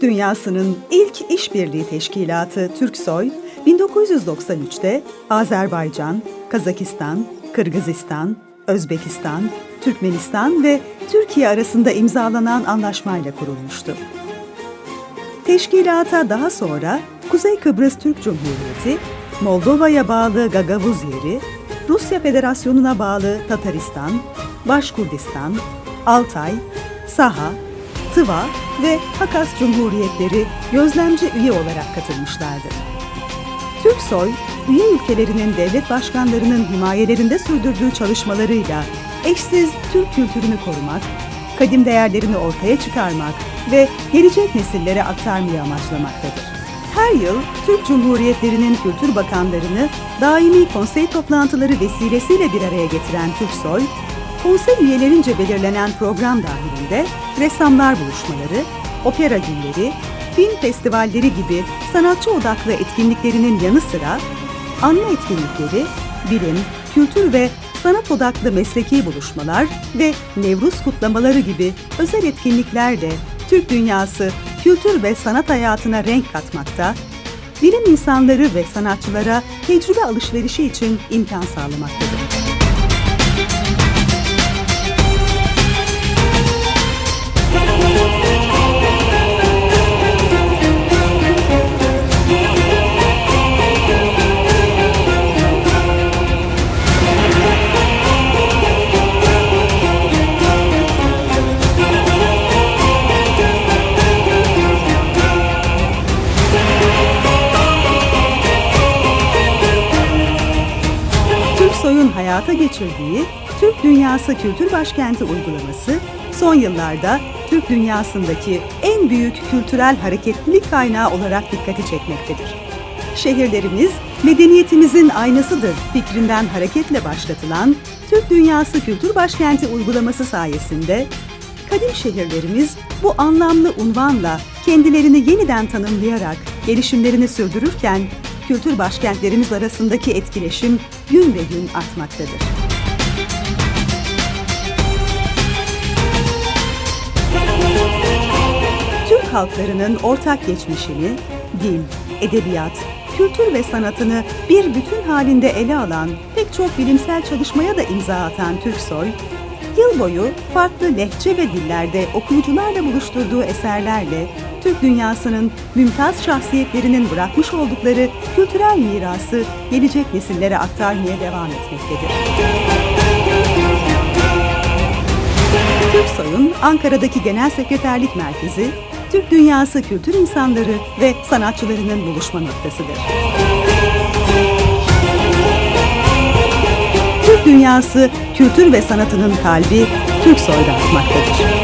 Dünyasının ilk işbirliği teşkilatı Türksoy, 1993'te Azerbaycan, Kazakistan, Kırgızistan, Özbekistan, Türkmenistan ve Türkiye arasında imzalanan anlaşmayla kurulmuştu. Teşkilata daha sonra Kuzey Kıbrıs Türk Cumhuriyeti, Moldova'ya bağlı Gagavuz yeri, Rusya Federasyonu'na bağlı Tataristan, Başkurdistan, Altay, Saha, Tıva ve Hakas Cumhuriyetleri gözlemci üye olarak katılmışlardı. Türksoy, üye ülkelerinin devlet başkanlarının himayelerinde sürdürdüğü çalışmalarıyla eşsiz Türk kültürünü korumak, kadim değerlerini ortaya çıkarmak ve gelecek nesillere aktarmayı amaçlamaktadır. Her yıl Türk Cumhuriyetlerinin kültür bakanlarını daimi konsey toplantıları vesilesiyle bir araya getiren Türksoy, konsey üyelerince belirlenen program dahilinde ressamlar buluşmaları, opera günleri, film festivalleri gibi sanatçı odaklı etkinliklerinin yanı sıra anma etkinlikleri, bilim, kültür ve sanat odaklı mesleki buluşmalar ve Nevruz kutlamaları gibi özel etkinliklerle Türk dünyası kültür ve sanat hayatına renk katmakta, bilim insanları ve sanatçılara tecrübe alışverişi için imkan sağlamaktadır. Türksoy'un hayata geçirdiği Türk Dünyası Kültür Başkenti uygulaması son yıllarda Türk dünyasındaki en büyük kültürel hareketlilik kaynağı olarak dikkati çekmektedir. Şehirlerimiz medeniyetimizin aynasıdır fikrinden hareketle başlatılan Türk Dünyası Kültür Başkenti uygulaması sayesinde kadim şehirlerimiz bu anlamlı unvanla kendilerini yeniden tanımlayarak gelişimlerini sürdürürken kültür başkentlerimiz arasındaki etkileşim gün ve gün artmaktadır. Türk halklarının ortak geçmişini, dil, edebiyat, kültür ve sanatını bir bütün halinde ele alan pek çok bilimsel çalışmaya da imza atan Türksoy, yıl boyu farklı lehçe ve dillerde okuyucularla buluşturduğu eserlerle Türk dünyasının mümtaz şahsiyetlerinin bırakmış oldukları kültürel mirası gelecek nesillere aktarmaya devam etmektedir. Türksoy'un Ankara'daki Genel Sekreterlik Merkezi, Türk dünyası kültür insanları ve sanatçılarının buluşma noktasıdır. Türk dünyası kültür ve sanatının kalbi Türksoy'da atmaktadır.